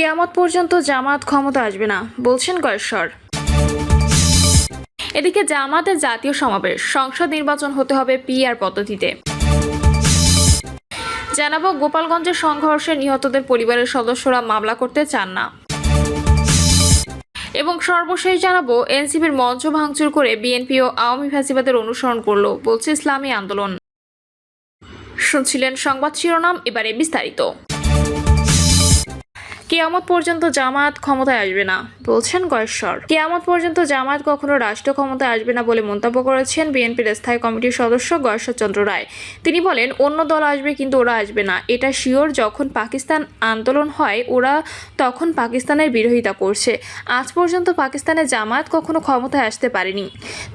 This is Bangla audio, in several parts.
কেয়ামত পর্যন্ত জামাত ক্ষমতা আসবে না, বলছেন কয়েশ্বর। এদিকে জামাতের জাতীয় সমাবেশ, সংসদ নির্বাচন হতে হবে পিআর পদ্ধতিতে। জানাব গোপালগঞ্জের সংঘর্ষে নিহতদের পরিবারের সদস্যরা মামলা করতে চান না। এবং সর্বশেষ জানাব, এনসিপির মঞ্চ ভাঙচুর করে বিএনপি ও আওয়ামী ফ্যাসিবাদের অনুসরণ করল, বলছে ইসলামী আন্দোলন। শুনছিলেন সংবাদ শিরোনাম, এবারে বিস্তারিত। কেয়ামত পর্যন্ত জামাত ক্ষমতায় আসবে না, বলছেন গয়েশ্বর কেয়ামত পর্যন্ত জামাত কখনো রাষ্ট্র ক্ষমতায় আসবে না বলে মন্তব্য করেছেন বিএনপির স্থায়ী কমিটির সদস্য গয়েশ্বর চন্দ্র রায়। তিনি বলেন, অন্য দল আসবে কিন্তু ওরা আসবে না। এটা শিওর, যখন পাকিস্তান আন্দোলন হয়, ওরা তখন পাকিস্তানের বিরোধিতা করছে। আজ পর্যন্ত পাকিস্তানের জামাত কখনো ক্ষমতায় আসতে পারেনি।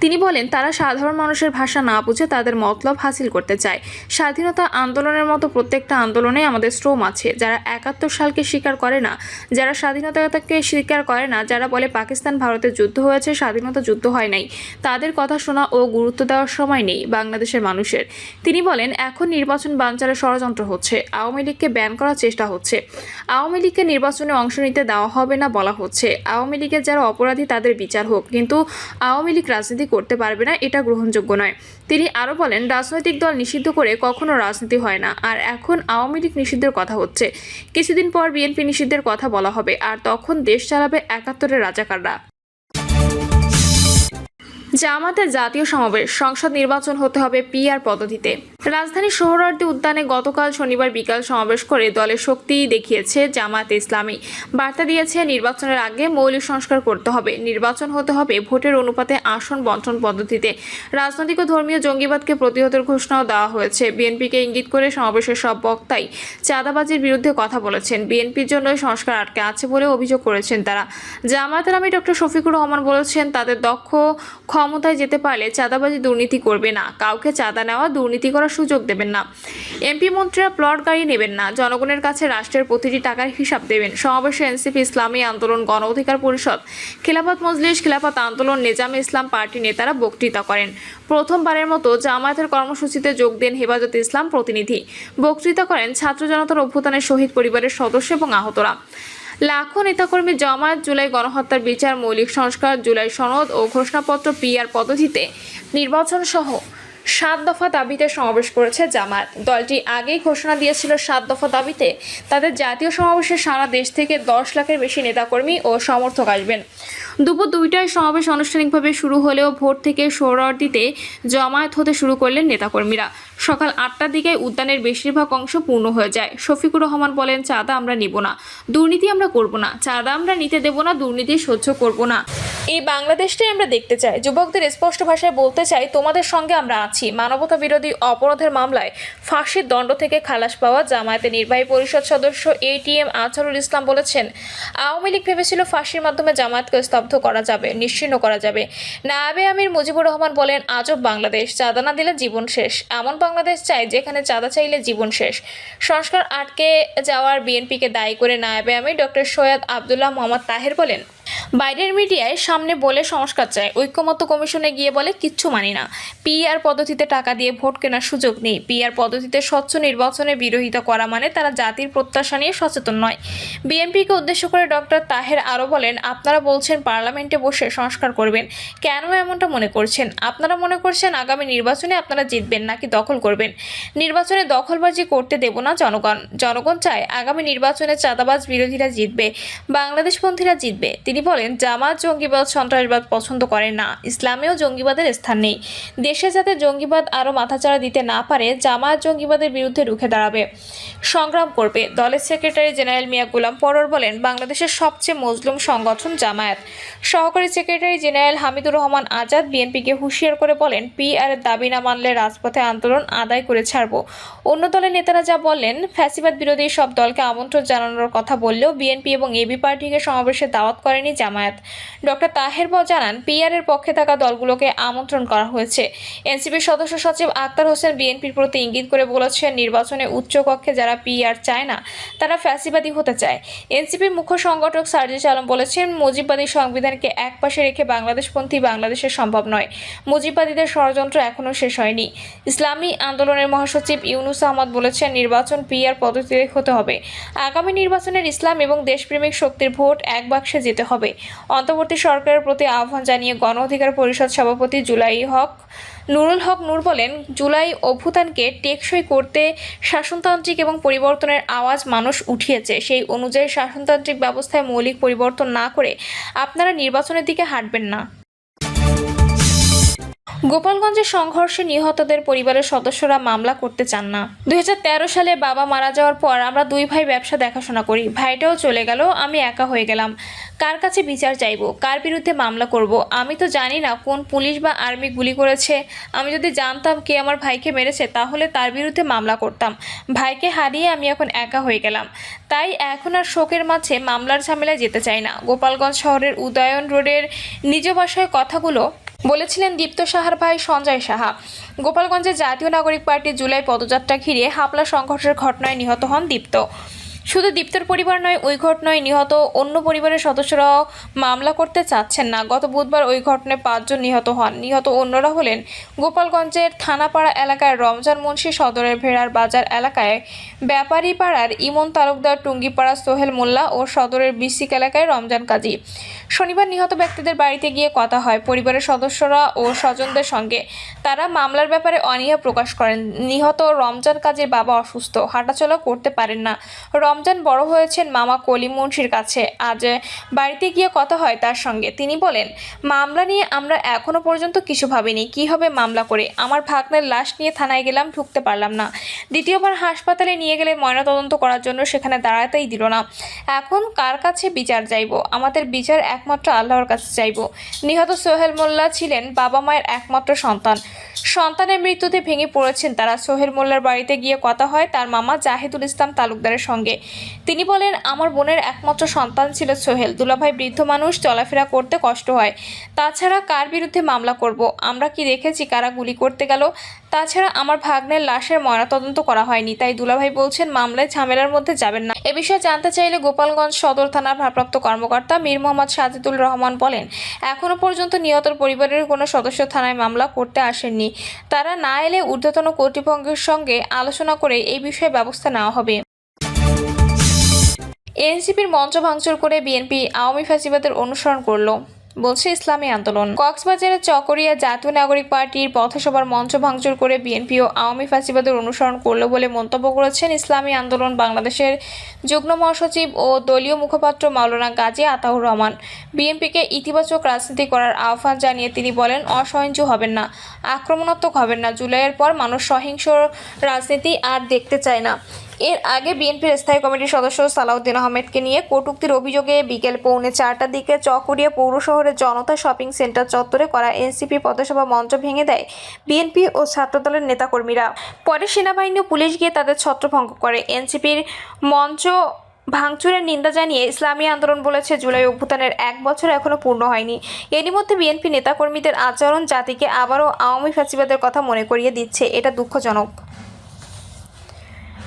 তিনি বলেন, তারা সাধারণ মানুষের ভাষা না বুঝে তাদের মতলব হাসিল করতে চায়। স্বাধীনতা আন্দোলনের মতো প্রত্যেকটা আন্দোলনে আমাদের শ্রম আছে। যারা একাত্তর সালকে স্বীকার করে না। যারা স্বাধীনতাকে স্বীকার করে না, যারা বলে পাকিস্তান ভারতের যুদ্ধ হয়েছে, স্বাধীনতা যুদ্ধ হয় নাই, তাদের কথা শোনা ও গুরুত্ব দেওয়ার সময় নেই বাংলাদেশের মানুষের। তিনি বলেন, এখন নির্বাচন বানচালের ষড়যন্ত্র হচ্ছে, আওয়ামী লীগকে ব্যান করার চেষ্টা হচ্ছে। আওয়ামী লীগকে নির্বাচনে অংশ নিতে দেওয়া হবে না বলা হচ্ছে। আওয়ামী লীগের যারা অপরাধী, তাদের বিচার হোক, কিন্তু আওয়ামী লীগ রাজনীতি করতে পারবে না, এটা গ্রহণযোগ্য নয়। তিনি আরও বলেন, রাজনৈতিক দল নিষিদ্ধ করে কখনো রাজনীতি হয় না, আর এখন আওয়ামী লীগ নিষিদ্ধের কথা হচ্ছে। কিছুদিন পর বিএনপি নিষিদ্ধের কথা বলা হবে, আর তখন দেশ চালাবে একাত্তরের রাজাকাররা। জামাতের জাতীয় সমাবেশ, সংসদ নির্বাচন হতে হবে পিআর পদ্ধতিতে। রাজধানীর সোহরাওয়ার্দী উদ্যানে গতকাল শনিবার বিকাল সমাবেশ করে দলের শক্তি দেখিয়েছে জামাত ইসলামী। বার্তা দিয়েছে, নির্বাচনের আগে মৌলিক সংস্কার করতে হবে। নির্বাচন হতে হবে ভোটের অনুপাতে আসন বন্টন পদ্ধতিতে। রাজনৈতিক ও ধর্মীয় জঙ্গিবাদকে প্রতিহতের ঘোষণাও দেওয়া হয়েছে। বিএনপিকে ইঙ্গিত করে সমাবেশের সব বক্তাই চাঁদাবাজির বিরুদ্ধে কথা বলেছেন। বিএনপির জন্য সংস্কার আটকে আছে বলে অভিযোগ করেছেন তারা। জামায়াতের আমি ডক্টর শফিকুর রহমান বলেছেন, তাদের দক্ষ ক্ষমতায় যেতে পারলে চাঁদাবাজি দুর্নীতি করবে না। কাউকে চাঁদা নেওয়া, দুর্নীতি করার সুযোগ দেবেন না। এমপি মন্ত্রীরা প্লট গাড়ি নেবেন না। জনগণের কাছে রাষ্ট্রের প্রতিটি টাকার হিসাব দেবেন। সমাবেশে এনসিপি ইসলামী আন্দোলন, গণ অধিকার পরিষদ, খিলাফত মজলিস, খিলাফত আন্দোলন, নিজামে ইসলাম পার্টি নেতারা বক্তৃতা করেন। প্রথমবারের মতো জামায়াতের কর্মসূচিতে যোগ দেন হেফাজত ইসলাম প্রতিনিধি। বক্তৃতা করেন ছাত্র জনতার অভ্যুত্থানের শহীদ পরিবারের সদস্য এবং আহতরা। লাখো নেতাকর্মী জামায়াত জুলাই গণহত্যার বিচার, মৌলিক সংস্কার, জুলাই সনদ ও ঘোষণাপত্র পিআর পদ্ধতিতে নির্বাচন সহ সাত দফা দাবিতে সমাবেশ করেছে জামায়াত দলটি আগেই ঘোষণা দিয়েছিল সাত দফা দাবিতে তাদের জাতীয় সমাবেশে সারা দেশ থেকে দশ লাখের বেশি নেতাকর্মী ও সমর্থক আসবেন। দুপুর দুইটায় সমাবেশ আনুষ্ঠানিকভাবে শুরু হলেও ভোর থেকে সোহরাওয়ার্দীতে জমায়েত হতে শুরু করলেন নেতাকর্মীরা। সকাল আটটার দিকে উদ্যানের বেশিরভাগ অংশ পূর্ণ হয়ে যায়। শফিকুর রহমান বলেন, চাঁদা আমরা নিব না। দুর্নীতি আমরা করব না। চাঁদা আমরা নিতে দেব না, দুর্নীতি সহ্য করব না। এই বাংলাদেশটাই আমরা দেখতে চাই। যুবকদের স্পষ্ট ভাষায় বলতে চাই, তোমাদের সঙ্গে আমরা আছি। মানবতা বিরোধী অপরাধের মামলায় ফাঁসির দণ্ড থেকে খালাস পাওয়া জামায়াতের নির্বাহী পরিষদ সদস্য এটিএম আজহারুল ইসলাম বলেছেন, আওয়ামী লীগ ভেবেছিল ফাঁসির মাধ্যমে জামায়াতকে স্তব্ধ করা যাবে, নিশ্চিন্ন করা যাবে। নায়াবে আমির মুজিবুর রহমান বলেন, আজব বাংলাদেশ, চাঁদা না দিলে জীবন শেষ। এমন বাংলাদেশ চাই যেখানে চাঁদা চাইলে জীবন শেষ। সংস্কার আটকে যাওয়ার বিএনপিকে দায়ী করে নায়াবে আমির ডক্টর সৈয়দ আবদুল্লাহ মোহাম্মদ তাহের বলেন বাইরের মিডিয়ায় সামনে বলে সংস্কার চায়। ঐক্যমত্য কমিশনে গিয়ে বলে, কিচ্ছু মানি না। পিআর পদ্ধতিতে টাকা দিয়ে ভোট কেনার সুযোগ নেই। পিআর পদ্ধতিতে স্বচ্ছ নির্বাচনের বিরোধিতা করা মানে তারা জাতির প্রত্যাশা নিয়ে সচেতন নয়। বিএনপিকে উদ্দেশ্য করে ডক্টর তাহের আরও বলেন, আপনারা বলছেন পার্লামেন্টে বসে সংস্কার করবেন। কেন এমনটা মনে করছেন? আপনারা মনে করছেন আগামী নির্বাচনে আপনারা জিতবেন নাকি দখল করবেন? নির্বাচনে দখলবাজি করতে দেব না জনগণ। জনগণ চায় আগামী নির্বাচনে চাঁদাবাজ বিরোধীরা জিতবে, বাংলাদেশপন্থীরা জিতবে। তিনি বলেন, জামাত জঙ্গিবাদ সন্ত্রাসবাদ পছন্দ করে না। ইসলামেও জঙ্গিবাদের স্থান নেই। দেশে যাতে জঙ্গিবাদ আরও মাথাচাড়া দিতে না পারে, জামাত জঙ্গিবাদের বিরুদ্ধে রুখে দাঁড়াবে। সংগ্রাম করবে। দলের সেক্রেটারি জেনারেল মিয়া গুলাম পরর বলেন, বাংলাদেশের সবচেয়ে মজলুম সংগঠন জামায়াত। সহকারী সেক্রেটারি জেনারেল হামিদুর রহমান আজাদ বিএনপিকে হুঁশিয়ার করে বলেন, পিআর এর দাবি না মানলে রাজপথে আন্দোলন আদায় করে ছাড়ব। অন্য দলের নেতারা যা বললেন, ফ্যাসিবাদ বিরোধী সব দলকে আমন্ত্রণ জানানোর কথা বললেও বিএনপি এবং এবি পার্টিকে সমাবেশে দাওয়াত করেনি করেনি জামায়াত। ডক্টর তাহের ব জানান, পিআরের পক্ষে থাকা দলগুলোকে আমন্ত্রণ করা হয়েছে। এনসিপির সদস্য সচিব আক্তার হোসেন বিএনপির প্রতি ইঙ্গিত করে বলেছেন, নির্বাচনে উচ্চকক্ষে যারা পিআর চায় না, তারা ফ্যাসিবাদী হতে চায়। এনসিপির মুখ্য সংগঠক সার্জিস আলম বলেছেন, মুজিববাদী সংবিধানকে একপাশে রেখে বাংলাদেশপন্থী বাংলাদেশের সম্ভব নয়। মুজিববাদীদের ষড়যন্ত্র এখনও শেষ হয়নি। ইসলামী আন্দোলনের মহাসচিব ইউনুস আহমদ বলেছেন, নির্বাচন পিআর পদ্ধতিতে হতে হবে। আগামী নির্বাচনের ইসলাম এবং দেশপ্রেমিক শক্তির ভোট এক বাক্সে যেতে হবে। অন্তর্বর্তী সরকারের প্রতি আহ্বান জানিয়ে গণ অধিকার পরিষদ সভাপতি জুলাই হক, নুরুল হক নূর বলেন, জুলাই অভ্যুত্থানকে টেকসই করতে শাসনতান্ত্রিক এবং পরিবর্তনের আওয়াজ মানুষ উঠিয়েছে। সেই অনুযায়ী শাসনতান্ত্রিক ব্যবস্থায় মৌলিক পরিবর্তন না করে আপনারা নির্বাচনের দিকে হাঁটবেন না। গোপালগঞ্জের সংঘর্ষে নিহতদের পরিবারের সদস্যরা মামলা করতে চান না। দু হাজার তেরো সালে বাবা মারা যাওয়ার পর আমরা দুই ভাই ব্যবসা দেখাশোনা করি। ভাইটাও চলে গেল, আমি একা হয়ে গেলাম। কার কাছে বিচার চাইব? কার বিরুদ্ধে মামলা করব? আমি তো জানি না কোন পুলিশ বা আর্মি গুলি করেছে। আমি যদি জানতাম কে আমার ভাইকে মেরেছে, তাহলে তার বিরুদ্ধে মামলা করতাম। ভাইকে হারিয়ে আমি এখন একা হয়ে গেলাম। তাই এখন আর শোকের মাঝে মামলার ঝামেলায় যেতে চাই না। গোপালগঞ্জ শহরের উদয়ন রোডের নিজ ভাষায় কথাগুলো বলেছিলেন দীপ্ত সাহার ভাই সঞ্জয় সাহা। গোপালগঞ্জে জাতীয় নাগরিক পার্টির জুলাই পদযাত্রা ঘিরে হাপলা সংঘর্ষের ঘটনায় নিহত হন দীপ্ত। শুধু দীপ্তর পরিবার নয়, ওই ঘটনায় নিহত অন্য পরিবারের সদস্যরাও মামলা করতে চাচ্ছেন না। গত বুধবার ওই ঘটনায় পাঁচজন নিহত হন। নিহত অন্যরা হলেন গোপালগঞ্জের থানাপাড়া এলাকায় রমজান মুন্সি সদরের ভেড়ার বাজার এলাকায় ব্যাপারী পাড়ার ইমন তালুকদার টুঙ্গিপাড়া সোহেল মোল্লা ও সদরের বিসিক এলাকায় রমজান কাজী। শনিবার নিহত ব্যক্তিদের বাড়িতে গিয়ে কথা হয়। পরিবারের সদস্যরা ও স্বজনদের সঙ্গে। তারা মামলার ব্যাপারে অনীহা প্রকাশ করেন। নিহত রমজান কাজীর বাবা অসুস্থ। হাঁটাচলা করতে পারেন না। রমজান বড় হয়েছেন মামা কলিম মুন্সির কাছে। আজ বাড়িতে গিয়ে কথা হয় তার সঙ্গে। তিনি বলেন, মামলা নিয়ে আমরা এখনও পর্যন্ত কিছু ভাবিনি। কি হবে মামলা করে? আমার ভাগ্নের লাশ নিয়ে থানায় গেলাম, ঢুকতে পারলাম না। দ্বিতীয়বার হাসপাতালে নিয়ে গেলে ময়নাতদন্ত করার জন্য সেখানে দাঁড়াতেই দিল না। এখন কার কাছে বিচার চাইব? আমাদের বিচার একমাত্র আল্লাহর কাছে চাইব। নিহত সোহেল মোল্লা ছিলেন বাবা মায়ের একমাত্র সন্তান। সন্তানের মৃত্যুতে ভেঙে পড়েছেন তারা। সোহেল মোল্লার বাড়িতে গিয়ে কথা হয় তার মামা জাহিদুল ইসলাম তালুকদারের সঙ্গে। তিনি বলেন, আমার বোনের একমাত্র সন্তান ছিল সোহেল। দুলাভাই বৃদ্ধ মানুষ, চলাফেরা করতে কষ্ট হয়। তাছাড়া কার বিরুদ্ধে মামলা করব? আমরা কি দেখেছি কারা গুলি করতে গেল? তাছাড়া আমার ভাগ্নের লাশের ময়নাতদন্ত করা হয়নি। তাই দুলাভাই বলছেন, মামলায় ঝামেলার মধ্যে যাবেন না। এ বিষয়ে জানতে চাইলে গোপালগঞ্জ সদর থানার ভারপ্রাপ্ত কর্মকর্তা মীর মোহাম্মদ সাজিদুল রহমান বলেন এখনও পর্যন্ত নিহতর পরিবারের কোনো সদস্য থানায় মামলা করতে আসেননি। তারা না এলে ঊর্ধ্বতন কর্তৃপক্ষের সঙ্গে আলোচনা করে এই বিষয়ে ব্যবস্থা নেওয়া হবে। এনসিপির মঞ্চ ভাঙচুর করে বিএনপি আওয়ামী ফ্যাসিবাদের অনুসরণ করল, বলছে ইসলামী আন্দোলন। কক্সবাজারের চকরিয়া জাতীয় নাগরিক পার্টির পথসভার মঞ্চ ভাঙচুর করে বিএনপি ও আওয়ামী ফ্যাসিবাদের অনুসরণ করল বলে মন্তব্য করেছেন ইসলামী আন্দোলন বাংলাদেশের যুগ্ম মহাসচিব ও দলীয় মুখপাত্র মাওলানা গাজী আতাউর রহমান। বিএনপিকে ইতিবাচক রাজনীতি করার আহ্বান জানিয়ে তিনি বলেন, অসহিংস হবেন না, আক্রমণাত্মক হবেন না, জুলাইয়ের পর মানুষ সহিংস রাজনীতি আর দেখতে চায় না। এর আগে বিএনপির স্থায়ী কমিটির সদস্য সালাউদ্দিন আহমেদকে নিয়ে কটূক্তির অভিযোগে বিকেল পৌনে চারটার দিকে চকরিয়া পৌর শহরের জনতা শপিং সেন্টার চত্বরে করা এনসিপি পথসভা মঞ্চ ভেঙে দেয় বিএনপি ও ছাত্রদলের নেতাকর্মীরা। পরে সেনাবাহিনী ও পুলিশ গিয়ে তাদের ছত্রভঙ্গ করে। এনসিপির মঞ্চ ভাঙচুরের নিন্দা জানিয়ে ইসলামী আন্দোলন বলেছে জুলাই অভ্যুত্থানের এক বছর এখনও পূর্ণ হয়নি। এরই মধ্যে বিএনপি নেতাকর্মীদের আচরণ জাতিকে আবারও আওয়ামী ফ্যাসিবাদের কথা মনে করিয়ে দিচ্ছে। এটা দুঃখজনক।